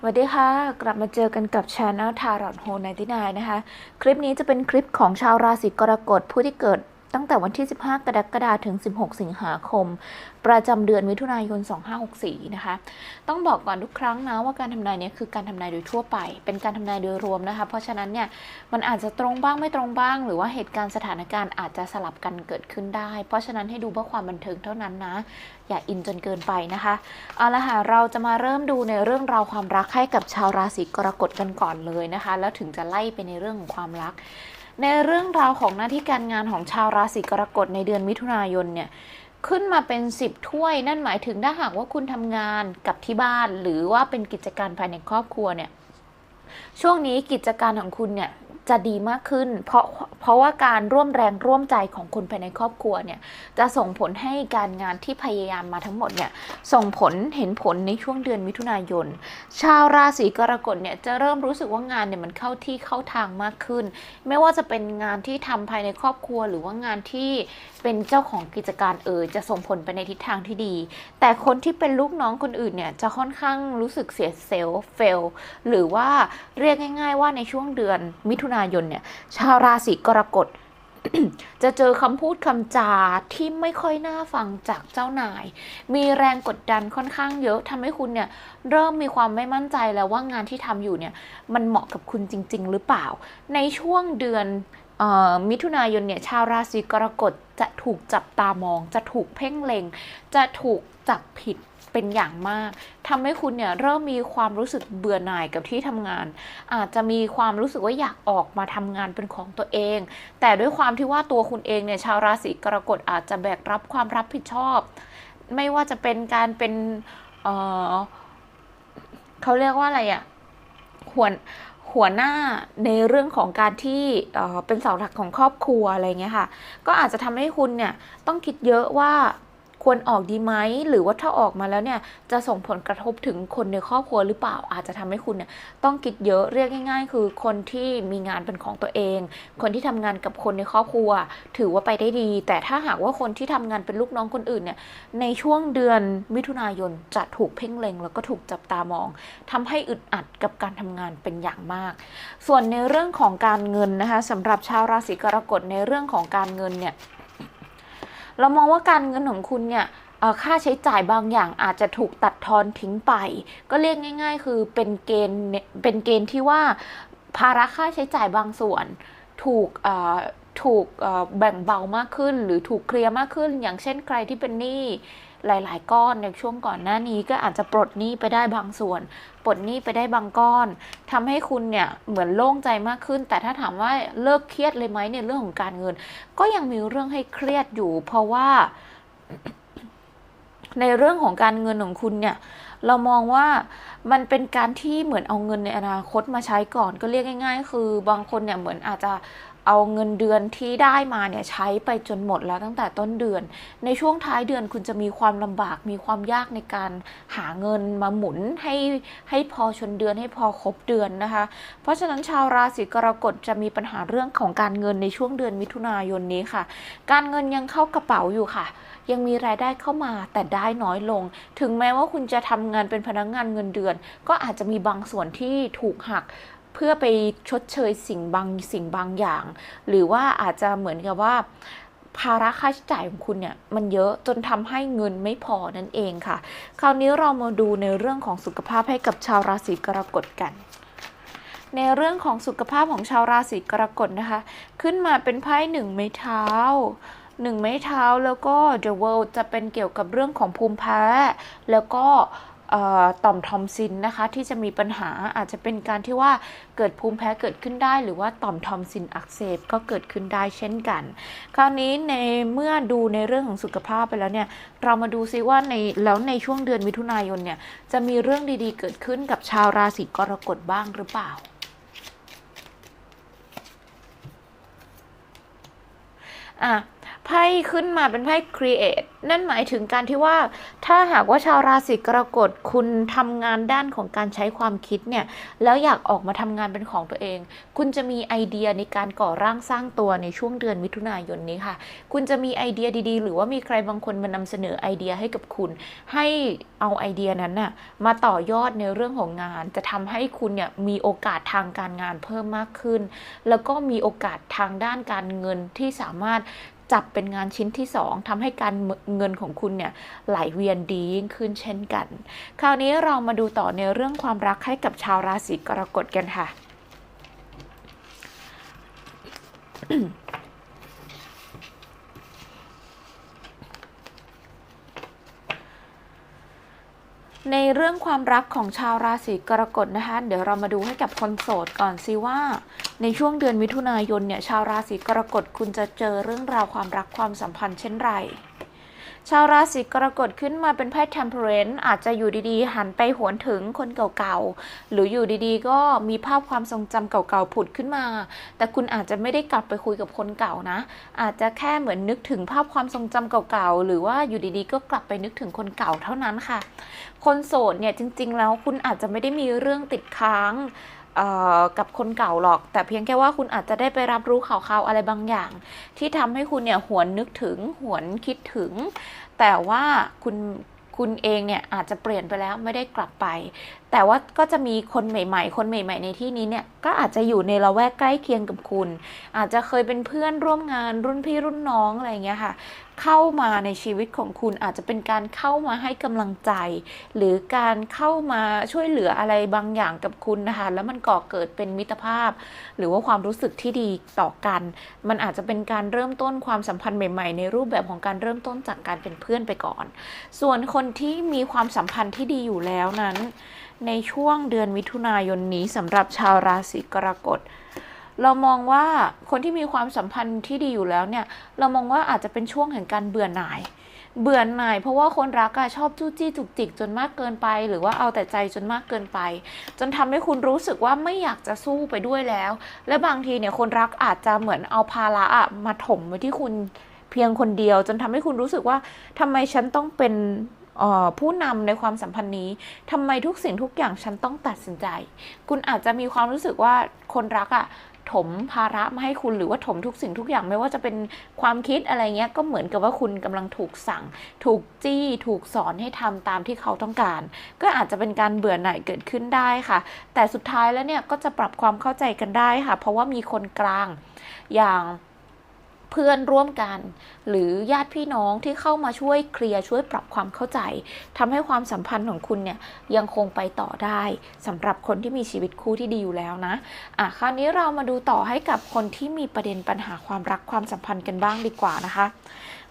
สวัสดีค่ะ กลับมาเจอกันกับ Channel Tarot h o 99นะคะ คลิปนี้จะเป็นคลิปของชาวราศีกรกฎผู้ที่เกิด ตั้งแต่วันที่ 15 กรกฎาคมถึง 16 สิงหาคม ประจำเดือนมิถุนายน 2564 นะคะ ต้องบอกก่อนทุกครั้งนะว่าการทำนายเนี้คือการทำนายโดยทั่วไป เป็นการทำนายโดยรวมนะคะ เพราะฉะนั้นเนี่ยมันอาจจะตรงบ้างไม่ตรงบ้าง หรือว่าเหตุการณ์สถานการณ์อาจจะสลับกันเกิดขึ้นได้ เพราะฉะนั้นให้ดูเพื่อความบันเทิงเท่านั้นนะ อย่าอินจนเกินไปนะคะ เอาละค่ะ เราจะมาเริ่มดูในเรื่องราวความรักให้กับชาวราศีกรกฎกันก่อนเลยนะคะ แล้วถึงจะไล่ไปในเรื่องของความรัก ในเรื่องราวของหน้าที่การงานของชาวราศีกรกฎในเดือนมิถุนายนเนี่ยขึ้นมาเป็น 10 ถ้วย นั่นหมายถึงถ้าหากว่าคุณทำงานกับที่บ้าน หรือว่าเป็นกิจการภายในครอบครัวเนี่ยช่วงนี้กิจการของคุณเนี่ย จะดีมากขึ้น เพราะเพราะว่าการร่วมแรงร่วมใจของคนภายในครอบครัวเนี่ยจะส่งผลให้การงานที่พยายามมาทั้งหมดเนี่ยส่งผลเห็นผลในช่วงเดือนมิถุนายน ชาวราศีกรกฎเนี่ยจะเริ่มรู้สึกว่างานเนี่ยมันเข้าที่เข้าทางมากขึ้น ไม่ว่าจะเป็นงานที่ทำภายในครอบครัว หรือว่างานที่เป็นเจ้าของกิจการเอ่ยจะส่งผลไปในทิศทางที่ดี แต่คนที่เป็นลูกน้องคนอื่นเนี่ยจะค่อนข้างรู้สึกเสียเซลล์เฟลหรือว่าเรียกง่าย ๆ ว่าในช่วงเดือนมิถุนาายนเนี่ยชาวราศีกรกฎจะเจอคำพูดคำจาที่ไม่ค่อยน่าฟังจากเจ้านาย มีแรงกดดันค่อนข้างเยอะทำให้คุณเนี่ยเริ่มมีความไม่มั่นใจแล้วว่างานที่ทำอยู่เนี่ยมันเหมาะกับคุณจริง ๆ หรือเปล่า ในช่วงเดือนออมิถุนายนเนี่ยชาวราศีกรกฎจะถูกจับตามอง จะถูกเพ่งเล็ง จะถูกจับผิด เป็นอย่างมากทำให้คุณเนี่ยเริ่มมีความรู้สึกเบื่อหน่ายกับที่ทำงาน อาจจะมีความรู้สึกว่าอยากออกมาทำงานเป็นของตัวเอง แต่ด้วยความที่ว่าตัวคุณเองเนี่ยชาวราศีกรกฎอาจจะแบกรับความรับผิดชอบ ไม่ว่าจะเป็นการเป็นเเขาเรียกว่าอะไรอะหัวหัวหน้าในเรื่องของการที่เเป็นเสาหลักของครอบครัวอะไรเงี้ยค่ะ ก็อาจจะทำให้คุณเนี่ยต้องคิดเยอะว่า ควรออกดีไหมหรือว่าถ้าออกมาแล้วเนี่ยจะส่งผลกระทบถึงคนในครอบครัวหรือเปล่าอาจจะทำให้คุณเนี่ยต้องคิดเยอะเรียกง่าย ๆ คือคนที่มีงานเป็นของตัวเอง คนที่ทำงานกับคนในครอบครัว ถือว่าไปได้ดี แต่ถ้าหากว่าคนที่ทำงานเป็นลูกน้องคนอื่นเนี่ยในช่วงเดือนมิถุนายนจะถูกเพ่งเล็ง แล้วก็ถูกจับตามองทำให้อึดอัดกับการทำงานเป็นอย่างมาก ส่วนในเรื่องของการเงินนะคะสำหรับชาวราศีกรกฎในเรื่องของการเงินเนี่ย เรามองว่าการเงินของคุณเนี่ยค่าใช้จ่ายบางอย่างอาจจะถูกตัดทอนทิ้งไป ก็เรียกง่าย ๆ คือเป็นเกณฑ์เป็นเกณฑ์ที่ว่าภาระค่าใช้จ่ายบางส่วนถูกถูกแบ่งเบามากขึ้น หรือถูกเคลียร์มากขึ้น อย่างเช่นใครที่เป็นหนี้ หลายๆ ก้อนในช่วงก่อนหน้านี้ก็อาจจะปลดหนี้ไปได้บางส่วน ปลดหนี้ไปได้บางก้อนทำให้คุณเนี่ยเหมือนโล่งใจมากขึ้น แต่ถ้าถามว่าเลิกเครียดเลยไหมในเรื่องของการเงิน ก็ยังมีเรื่องให้เครียดอยู่ เพราะว่า ในเรื่องของการเงินของคุณเนี่ยเรามองว่ามันเป็นการที่เหมือนเอาเงินในอนาคตมาใช้ก่อน ก็เรียกง่าย ๆ คือบางคนเนี่ยเหมือนอาจจะ เอาเงินเดือนที่ได้มาเนี่ยใช้ไปจนหมดแล้วตั้งแต่ต้นเดือน ในช่วงท้ายเดือนคุณจะมีความลำบากมีความยากในการหาเงินมาหมุนให้ให้พอชนเดือนให้พอครบเดือนนะคะ เพราะฉะนั้นชาวราศีกรกฎจะมีปัญหาเรื่องของการเงินในช่วงเดือนมิถุนายนนี้ค่ะ การเงินยังเข้ากระเป๋าอยู่ค่ะ ยังมีรายได้เข้ามาแต่ได้น้อยลง ถึงแม้ว่าคุณจะทำงานเป็นพนักงานเงินเดือน ก็อาจจะมีบางส่วนที่ถูกหัก พื่อไปชดเชยสิ่งบางสิ่งบางอย่าง หรือว่าอาจจะเหมือนกับว่าภาระค่าใช้จ่ายของคุณเนี่ยมันเยอะจนทำให้เงินไม่พอนั่นเองค่ะ คราวนี้เรามาดูในเรื่องของสุขภาพให้กับชาวราศีกรกฎกัน ในเรื่องของสุขภาพของชาวราศีกรกฎนะคะ ขึ้นมาเป็นไพ่หนึ่งไม้เท้าหนึ่งไม้เท้าแล้วก็ The World จะเป็นเกี่ยวกับเรื่องของภูมิแพ้ แล้วก็ ต่อมทอมซินนะคะที่จะมีปัญหาอาจจะเป็นการที่ว่าเกิดภูมิแพ้เกิดขึ้นได้ หรือว่าต่อมทอมซินอักเสบก็เกิดขึ้นได้เช่นกัน คราวนี้ในเมื่อดูในเรื่องของสุขภาพไปแล้วเนี่ยเรามาดูซิว่าในแล้วในช่วงเดือนมิถุนายนเนี่ยจะมีเรื่องดีๆ เกิดขึ้นกับชาวราศีกรกฎบ้างหรือเปล่าอะ ไพ่ขึ้นมาเป็นไพ่ create นั่นหมายถึงการที่ว่า ถ้าหากว่าชาวราศีกรกฎคุณทำงานด้านของการใช้ความคิดเนี่ย แล้วอยากออกมาทำงานเป็นของตัวเอง คุณจะมีไอเดียในการก่อร่างสร้างตัวในช่วงเดือนมิถุนายนนี้ค่ะ คุณจะมีไอเดียดีๆ หรือว่ามีใครบางคนมานำเสนอไอเดียให้กับคุณ ให้เอาไอเดียนั้นน่ะมาต่อยอดในเรื่องของงาน จะทำให้คุณเนี่ยมีโอกาสทางการงานเพิ่มมากขึ้น แล้วก็มีโอกาสทางด้านการเงินที่สามารถ จับเป็นงานชิ้นที่ 2ทำให้การเงินของคุณเนี่ยไหลเวียนดียิ่งขึ้นเช่นกัน คราวนี้เรามาดูต่อในเรื่องความรักให้กับชาวราศีกรกฎกันค่ะในเรื่องความรักของชาวราศีกรกฎนะคะ เดี๋ยวเรามาดูให้กับคนโสดก่อนสิว่า ในช่วงเดือนมิถุนายนเนี่ยชาวราศีกรกฎคุณจะเจอเรื่องราวความรักความสัมพันธ์เช่นไร ชาวราศีกรกฎขึ้นมาเป็นไพ่ temperance อาจจะอยู่ดีๆ หันไปหวนถึงคนเก่าๆ หรืออยู่ดีๆ ก็มีภาพความทรงจำเก่าๆผุดขึ้นมา แต่คุณอาจจะไม่ได้กลับไปคุยกับคนเก่านะ อาจจะแค่เหมือนนึกถึงภาพความทรงจำเก่าๆ หรือว่าอยู่ดีๆ ก็กลับไปนึกถึงคนเก่าเท่านั้นค่ะ คนโสดเนี่ยจริงๆ แล้วคุณอาจจะไม่ได้มีเรื่องติดค้าง กับคนเก่าหรอก แต่เพียงแค่ว่าคุณอาจจะได้ไปรับรู้ข่าวๆอะไรบางอย่าง ที่ทำให้คุณเนี่ยหวนนึกถึงหวนคิดถึง แต่ว่าคุณคุณเองเนี่ยอาจจะเปลี่ยนไปแล้วไม่ได้กลับไปแต่ว่าก็จะมีคนใหม่ ๆ คนใหม่ ๆ ในที่นี้เนี่ยก็อาจจะอยู่ในละแวกใกล้เคียงกับคุณ อาจจะเคยเป็นเพื่อนร่วมงานรุ่นพี่รุ่นน้องอะไรเงี้ยค่ะ เข้ามาในชีวิตของคุณอาจจะเป็นการเข้ามาให้กำลังใจ หรือการเข้ามาช่วยเหลืออะไรบางอย่างกับคุณนะคะแล้วมันก่อเกิดเป็นมิตรภาพ หรือว่าความรู้สึกที่ดีต่อกัน มันอาจจะเป็นการเริ่มต้นความสัมพันธ์ใหม่ ๆ ในรูปแบบของการเริ่มต้นจากการเป็นเพื่อนไปก่อน ส่วนคนที่มีความสัมพันธ์ที่ดีอยู่แล้วนั้น ในช่วงเดือนมิถุนายนนี้สำหรับชาวราศีกรกฎเรามองว่าคนที่มีความสัมพันธ์ที่ดีอยู่แล้วเนี่ย เรามองว่าอาจจะเป็นช่วงแห่งการเบื่อหน่าย เบื่อหน่าย เพราะว่าคนรักอะชอบจู้จี้จุกจิกจนมากเกินไป หรือว่าเอาแต่ใจจนมากเกินไป จนทำให้คุณรู้สึกว่าไม่อยากจะสู้ไปด้วยแล้ว และบางทีเนี่ยคนรักอาจจะเหมือนเอาภาระอะมาถมไว้ที่คุณเพียงคนเดียว จนทำให้คุณรู้สึกว่าทำไมฉันต้องเป็น ผู้นำในความสัมพันธ์นี้ทำไมทุกสิ่งทุกอย่างฉันต้องตัดสินใจ คุณอาจจะมีความรู้สึกว่าคนรักอะถมภาระมาให้คุณหรือว่าถมทุกสิ่งทุกอย่างไม่ว่าจะเป็นความคิดอะไรเงี้ยก็เหมือนกับว่าคุณกำลังถูกสั่ง ถูกจี้ถูกสอนให้ทำตามที่เขาต้องการ ก็อาจจะเป็นการเบื่อหน่ายเกิดขึ้นได้ค่ะ แต่สุดท้ายแล้วเนี่ยก็จะปรับความเข้าใจกันได้ค่ะ เพราะว่ามีคนกลางอย่าง เพื่อนร่วมกัน หรือญาติพี่น้องที่เข้ามาช่วยเคลียร์ช่วยปรับความเข้าใจทำให้ความสัมพันธ์ของคุณเนี่ยยังคงไปต่อได้สำหรับคนที่มีชีวิตคู่ที่ดีอยู่แล้วนะอะคราวนี้เรามาดูต่อให้กับคนที่มีประเด็นปัญหาความรักความสัมพันธ์กันบ้างดีกว่านะคะ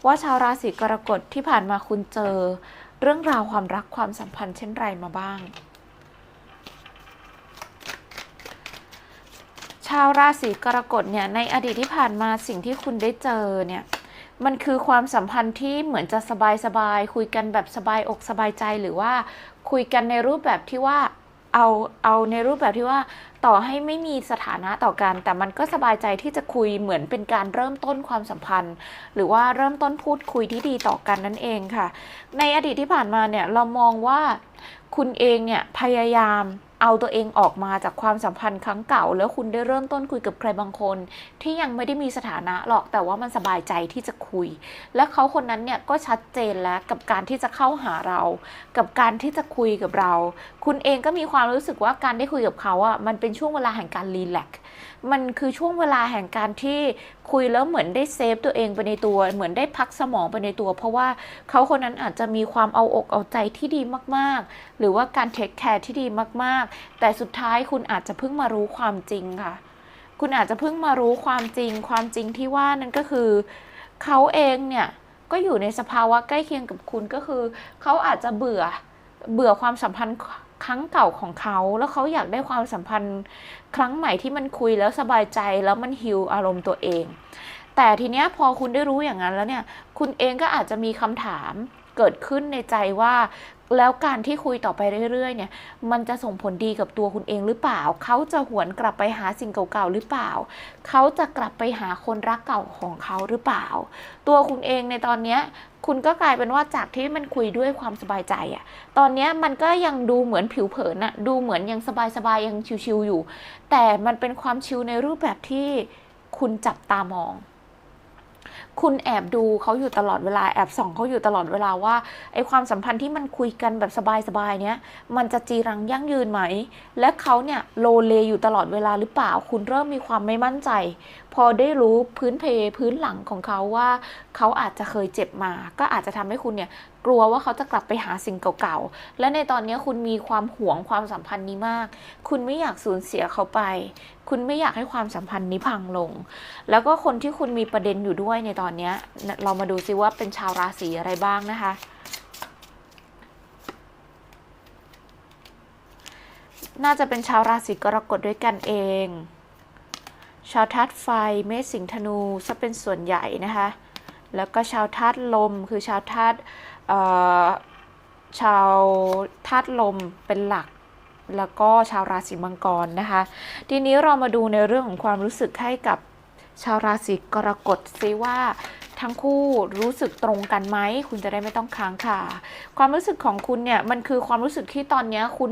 ว่าชาวราศีกรกฎที่ผ่านมาคุณเจอ เรื่องราวความรักความสัมพันธ์เช่นไรมาบ้าง ชาวราศีกรกฎเนี่ยในอดีตที่ผ่านมาสิ่งที่คุณได้เจอเนี่ยมันคือความสัมพันธ์ที่เหมือนจะสบายสบายๆคุยกันแบบสบายอกสบายใจหรือว่าคุยกันในรูปแบบที่ว่าเอาเอาในรูปแบบที่ว่าต่อให้ไม่มีสถานะต่อกัน แต่มันก็สบายใจที่จะคุยเหมือนเป็นการเริ่มต้นความสัมพันธ์ หรือว่าเริ่มต้นพูดคุยที่ดีต่อกันนั่นเองค่ะ ในอดีตที่ผ่านมาเนี่ยเรามองว่าคุณเองเนี่ยพยายาม เอาตัวเองออกมาจากความสัมพันธ์ครั้งเก่า แล้วคุณได้เริ่มต้นคุยกับใครบางคน ที่ยังไม่ได้มีสถานะหรอกแต่ว่ามันสบายใจที่จะคุย และเขาคนนั้นเนี่ยก็ชัดเจนแล้วกับการที่จะเข้าหาเรา กับการที่จะคุยกับเรา คุณเองก็มีความรู้สึกว่าการได้คุยกับเขาอะมันเป็นช่วงเวลาแห่งการรีแลกซ์ มันคือช่วงเวลาแห่งการที่คุยแล้วเหมือนได้เซฟตัวเองไปในตัว เหมือนได้พักสมองไปในตัว เพราะว่าเขาคนนั้นอาจจะมีความเอาอกเอาใจที่ดีมากๆ หรือว่าการเทคแคร์ที่ดีมากๆ แต่สุดท้ายคุณอาจจะเพิ่งมารู้ความจริงค่ะ คุณอาจจะเพิ่งมารู้ความจริง ความจริงที่ว่านั่นก็คือเขาเองเนี่ยก็อยู่ในสภาวะใกล้เคียงกับคุณก็คือ เขาอาจจะเบื่อเบื่อความสัมพันธ์ ครั้งเก่าของเขา แล้วเขาอยากได้ความสัมพันธ์ ครั้งใหม่ที่มันคุยแล้วสบายใจแล้วมันฮิลอารมณ์ตัวเอง แต่ทีเนี้ยพอคุณได้รู้อย่างนั้นแล้วเนี่ย คุณเองก็อาจจะมีคำถาม เกิดขึ้นในใจว่า แล้วการที่คุยต่อไปเรื่อยๆ เนี่ย มันจะส่งผลดีกับตัวคุณเองหรือเปล่า เขาจะหวนกลับไปหาสิ่งเก่าๆหรือเปล่า เขาจะกลับไปหาคนรักเก่าของเขาหรือเปล่า ตัวคุณเองในตอนเนี้ยคุณก็กลายเป็นว่าจากที่มันคุยด้วยความสบายใจอะตอนนี้มันก็ยังดูเหมือนผิวเผินอะดูเหมือนยังสบายๆยังชิวๆอยู่ แต่มันเป็นความชิวในรูปแบบที่คุณจับตามอง คุณแอบดูเขาอยู่ตลอดเวลาแอบส่องเขาอยู่ตลอดเวลาว่าไอความสัมพันธ์ที่มันคุยกันแบบสบายๆเนี้ยมันจะจีรังยั่งยืนไหม และเขาเนี่ยโลเลอยู่ตลอดเวลาหรือเปล่า คุณเริ่มมีความไม่มั่นใจ พอได้รู้พื้นเพพื้นหลังของเขาว่า เขาอาจจะเคยเจ็บมา ก็อาจจะทำให้คุณเนี่ย กลัวว่าเขาจะกลับไปหาสิ่งเก่าๆ และในตอนนี้คุณมีความหวงความสัมพันธ์นี้มาก คุณไม่อยากสูญเสียเขาไป คุณไม่อยากให้ความสัมพันธ์นี้พังลง แล้วก็คนที่คุณมีประเด็นอยู่ด้วยในตอนนี้เรามาดูซิว่าเป็นชาวราศีอะไรบ้างนะคะน่าจะเป็นชาวราศีกรกฎด้วยกันเอง ชาวธาตุไฟ เมษสิงธนูจะเป็นส่วนใหญ่นะคะ แล้วก็ชาวธาตุลมคือชาวธาตุ ชาวธาตุลมเป็นหลัก แล้วก็ชาวราศีมังกรนะคะ ทีนี้เรามาดูในเรื่องของความรู้สึกให้กับชาวราศีกรกฎซิว่า ทั้งคู่รู้สึกตรงกันไหมคุณจะได้ไม่ต้องค้างค่ะความรู้สึกของคุณเนี่ยมันคือความรู้สึกที่ตอนนี้คุณ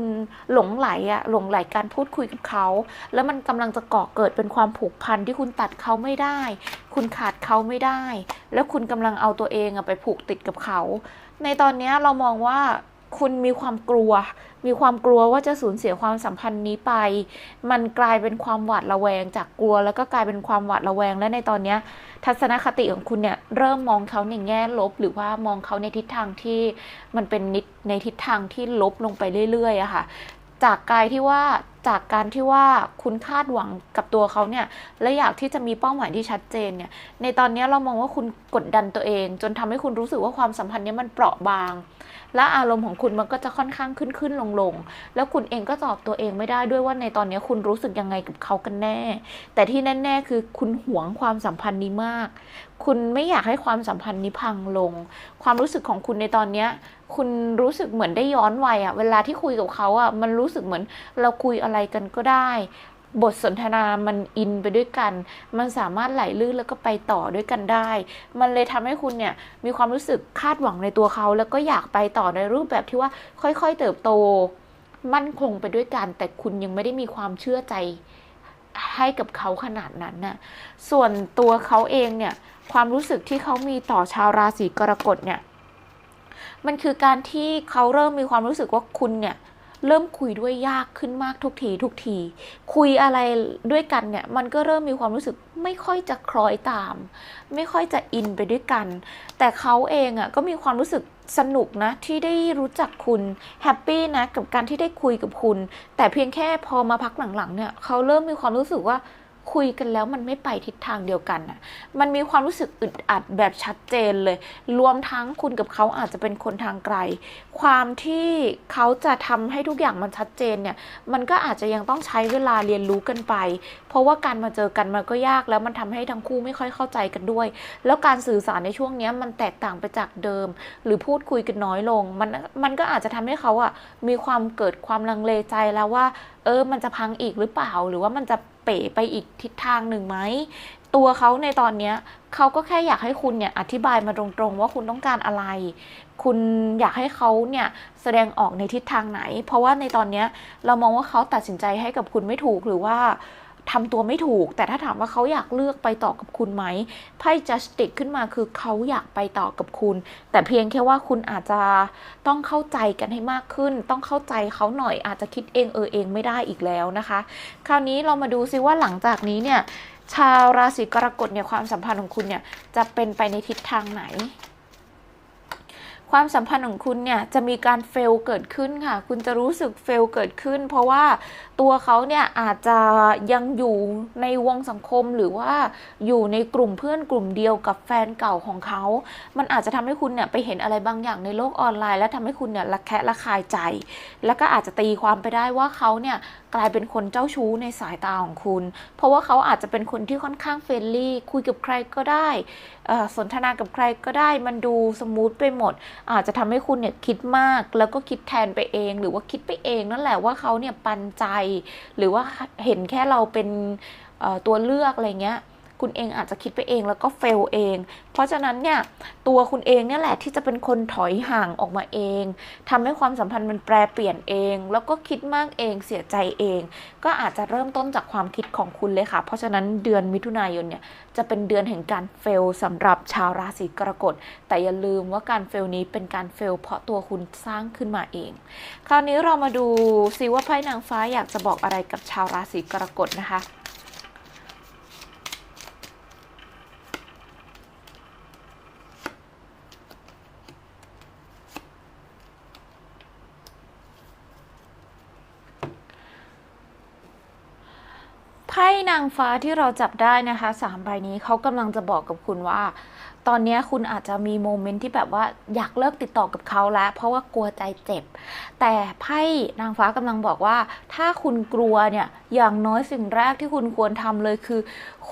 หลงไหลอะหลงไหลการพูดคุยกับเขา แล้วมันกำลังจะก่อเกิดเป็นความผูกพันที่คุณตัดเขาไม่ได้ คุณขาดเขาไม่ได้ แล้วคุณกำลังเอาตัวเองอะไปผูกติดกับเขา ในตอนนี้เรามองว่า คุณมีความกลัว มีความกลัวว่าจะสูญเสียความสัมพันธ์นี้ไป มันกลายเป็นความหวาดระแวงจากกลัว แล้วก็กลายเป็นความหวาดระแวง และในตอนนี้ทัศนคติของคุณเนี่ยเริ่มมองเขาในแง่ลบ หรือว่ามองเขาในทิศทางที่มันเป็นนิดในทิศทางที่ลบลงไปเรื่อยๆอะค่ะจากกายที่ว่าจากการที่ว่าคุณคาดหวังกับตัวเขาเนี่ยและอยากที่จะมีเป้าหมายที่ชัดเจนเนี่ยในตอนนี้เรามองว่าคุณกดดันตัวเอง จนทำให้คุณรู้สึกว่าความสัมพันธ์นี้มันเปราะบาง และอารมณ์ของคุณมันก็จะค่อนข้างขึ้นขึ้นลงลงแล้วคุณเองก็ตอบตัวเองไม่ได้ด้วยว่าในตอนนี้คุณรู้สึกยังไงกับเขากันแน่ แต่ที่แน่ ๆ คือคุณหวงความสัมพันธ์นี้มาก คุณไม่อยากให้ความสัมพันธ์นี้พังลง ความรู้สึกของคุณในตอนเนี้ยคุณรู้สึกเหมือนได้ย้อนวัยอะเวลาที่คุยกับเขาอะมันรู้สึกเหมือนเราคุยอะไรกันก็ได้ บทสนทนามันอินไปด้วยกัน มันสามารถไหลลื่นแล้วก็ไปต่อด้วยกันได้ มันเลยทำให้คุณเนี่ยมีความรู้สึกคาดหวังในตัวเขา แล้วก็อยากไปต่อในรูปแบบที่ว่าค่อยๆเติบโต มั่นคงไปด้วยกัน แต่คุณยังไม่ได้มีความเชื่อใจให้กับเขาขนาดนั้นน่ะ ส่วนตัวเขาเองเนี่ยความรู้สึกที่เขามีต่อชาวราศีกรกฎเนี่ย มันคือการที่เขาเริ่มมีความรู้สึกว่าคุณเนี่ย เริ่มคุยด้วยยากขึ้นมากทุกทีทุกที คุยอะไรด้วยกันเนี่ยมันก็เริ่มมีความรู้สึกไม่ค่อยจะคล้อยตาม ไม่ค่อยจะอินไปด้วยกัน แต่เขาเองอะ่ะก็มีความรู้สึกสนุกนะที่ได้รู้จักคุณแฮปปี้นะกับการที่ได้คุยกับคุณ แต่เพียงแค่พอมาพักหลังๆเนี่ยเขาเริ่มมีความรู้สึกว่า คุยกันแล้วมันไม่ไปทิศทางเดียวกันน่ะมันมีความรู้สึกอึดอัดแบบชัดเจนเลย รวมทั้งคุณกับเขาอาจจะเป็นคนทางไกล ความที่เขาจะทำให้ทุกอย่างมันชัดเจนเนี่ย มันก็อาจจะยังต้องใช้เวลาเรียนรู้กันไป เพราะว่าการมาเจอกันมันก็ยากแล้วมันทำให้ทั้งคู่ไม่ค่อยเข้าใจกันด้วย แล้วการสื่อสารในช่วงนี้มันแตกต่างไปจากเดิม หรือพูดคุยกันน้อยลง มันมันก็อาจจะทำให้เขาอะมีความเกิดความลังเลใจแล้วว่า เออ มันจะพังอีกหรือเปล่า หรือว่ามันจะ เป๋ไปอีกทิศทางหนึ่งไหมตัวเขาในตอนเนี้ยเขาก็แค่อยากให้คุณเนี่ยอธิบายมาตรงๆ ว่าคุณต้องการอะไร คุณอยากให้เขาเนี่ยแสดงออกในทิศทางไหน เพราะว่าในตอนเนี้ยเรามองว่าเขาตัดสินใจให้กับคุณไม่ถูกหรือว่า ทำตัวไม่ถูก แต่ถ้าถามว่าเขาอยากเลือกไปต่อกับคุณไหมไพ่ justice ขึ้นมาคือเขาอยากไปต่อกับคุณ แต่เพียงแค่ว่าคุณอาจจะต้องเข้าใจกันให้มากขึ้น ต้องเข้าใจเขาหน่อยอาจจะคิดเองเออเองไม่ได้อีกแล้วนะคะ คราวนี้เรามาดูซิว่าหลังจากนี้เนี่ยชาวราศีกรกฎเนี่ยความสัมพันธ์ของคุณเนี่ยจะเป็นไปในทิศทางไหน ความสัมพันธ์ของคุณเนี่ยจะมีการเฟลเกิดขึ้นค่ะ คุณจะรู้สึกเฟลเกิดขึ้น เพราะว่าตัวเขาเนี่ยอาจจะยังอยู่ในวงสังคมหรือว่าอยู่ในกลุ่มเพื่อนกลุ่มเดียวกับแฟนเก่าของเขา มันอาจจะทำให้คุณเนี่ยไปเห็นอะไรบางอย่างในโลกออนไลน์ และทำให้คุณเนี่ยระแคะระคายใจ แล้วก็อาจจะตีความไปได้ว่าเขาเนี่ย กลายเป็นคนเจ้าชู้ในสายตาของคุณ เพราะว่าเขาอาจจะเป็นคนที่ค่อนข้างเฟรนลี่ คุยกับใครก็ได้สนทนากับใครก็ได้ มันดูสมูทไปหมด อาจจะทำให้คุณเนี่ยคิดมากแล้วก็คิดแทนไปเอง หรือว่าคิดไปเองนั่นแหละว่าเขาเนี่ยปันใจ หรือว่าเห็นแค่เราเป็นตัวเลือกอะไรเงี้ย คุณเองอาจจะคิดไปเองแล้วก็เฟลเอง เพราะฉะนั้นเนี่ยตัวคุณเองเนี่ยแหละที่จะเป็นคนถอยห่างออกมาเองทำให้ความสัมพันธ์มันแปรเปลี่ยนเอง แล้วก็คิดมากเองเสียใจเอง ก็อาจจะเริ่มต้นจากความคิดของคุณเลยค่ะ เพราะฉะนั้นเดือนมิถุนายนเนี่ยจะเป็นเดือนแห่งการเฟลสำหรับชาวราศีกรกฎ แต่อย่าลืมว่าการเฟลนี้เป็นการเฟลเพราะตัวคุณสร้างขึ้นมาเอง คราวนี้เรามาดูซิว่าไพ่นางฟ้าอยากจะบอกอะไรกับชาวราศีกรกฎนะคะ ไพ่นางฟ้าที่เราจับได้นะคะสามใบนี้เขากำลังจะบอกกับคุณว่า ตอนนี้คุณอาจจะมีโมเมนต์ที่แบบว่าอยากเลิกติดต่อกับเขาแล้ว เพราะว่ากลัวใจเจ็บ แต่ไพ่นางฟ้ากำลังบอกว่า ถ้าคุณกลัวเนี่ยอย่างน้อยสิ่งแรกที่คุณควรทำเลยคือ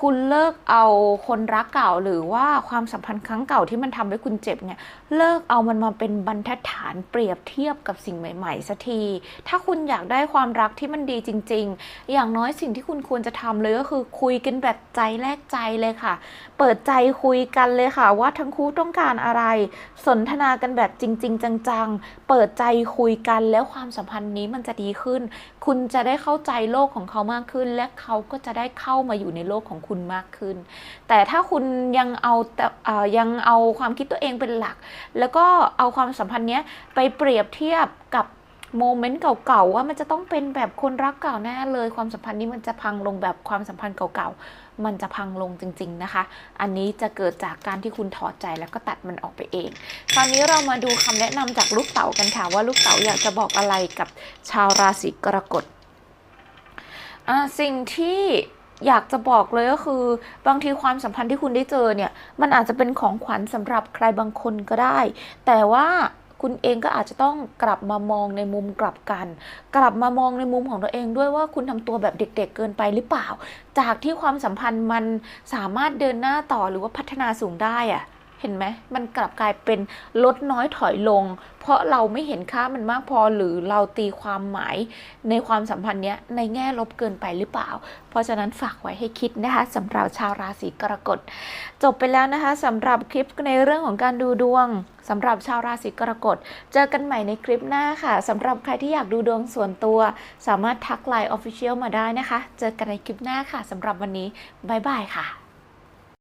คุณเลิกเอาคนรักเก่าหรือว่าความสัมพันธ์ครั้งเก่าที่มันทำให้คุณเจ็บเนี่ยเลิกเอามันมาเป็นบรรทัดฐานเปรียบเทียบกับสิ่งใหม่ๆสักที ถ้าคุณอยากได้ความรักที่มันดีจริง ๆ อย่างน้อยสิ่งที่คุณควรจะทำเลยก็คือคุยกันแบบใจแลกใจเลยค่ะ เปิดใจคุยกันเลยค่ะว่าทั้งคู่ต้องการอะไร สนทนากันแบบจริง ๆ จังๆ เปิดใจคุยกันแล้วความสัมพันธ์นี้มันจะดีขึ้น คุณจะได้เข้าใจโลกของเขามากขึ้น และเขาก็จะได้เข้ามาอยู่ในโลกของคุณมากขึ้น แต่ถ้าคุณยังเอาแต่ยังเอาความคิดตัวเองเป็นหลัก แล้วก็เอาความสัมพันธ์เนี้ยไปเปรียบเทียบกับ โมเมนต์เก่าๆว่ามันจะต้องเป็นแบบคนรักเก่าแน่เลย ความสัมพันธ์นี้มันจะพังลงแบบความสัมพันธ์เก่าๆ มันจะพังลงจริง ๆนะคะ อันนี้จะเกิดจากการที่คุณถอดใจแล้วก็ตัดมันออกไปเอง คราวนี้เรามาดูคำแนะนำจากลูกเต๋ากันค่ะว่าลูกเต๋าอยากจะบอกอะไรกับชาวราศีกรกฎสิ่งที่อยากจะบอกเลยก็คือบางทีความสัมพันธ์ที่คุณได้เจอเนี่ย มันอาจจะเป็นของขวัญสำหรับใครบางคนก็ได้ แต่ว่า คุณเองก็อาจจะต้องกลับมามองในมุมกลับกัน กลับมามองในมุมของตัวเองด้วยว่าคุณทำตัวแบบเด็กๆเกินไปหรือเปล่า จากที่ความสัมพันธ์มันสามารถเดินหน้าต่อหรือว่าพัฒนาสูงได้อะเห็นไหมมันกลับกลายเป็นลดน้อยถอยลง เพราะเราไม่เห็นค่ามันมากพอหรือเราตีความหมายในความสัมพันธ์เนี้ยในแง่ลบเกินไปหรือเปล่า เพราะฉะนั้นฝากไว้ให้คิดนะคะสำหรับชาวราศีกรกฎ จบไปแล้วนะคะสำหรับคลิปในเรื่องของการดูดวง สำหรับชาวราศีกรกฎ เจอกันใหม่ในคลิปหน้าค่ะ สำหรับใครที่อยากดูดวงส่วนตัว สามารถทักไลน์ออฟฟิเชียลมาได้นะคะ เจอกันในคลิปหน้าค่ะ สำหรับวันนี้ บ๊ายบายค่ะ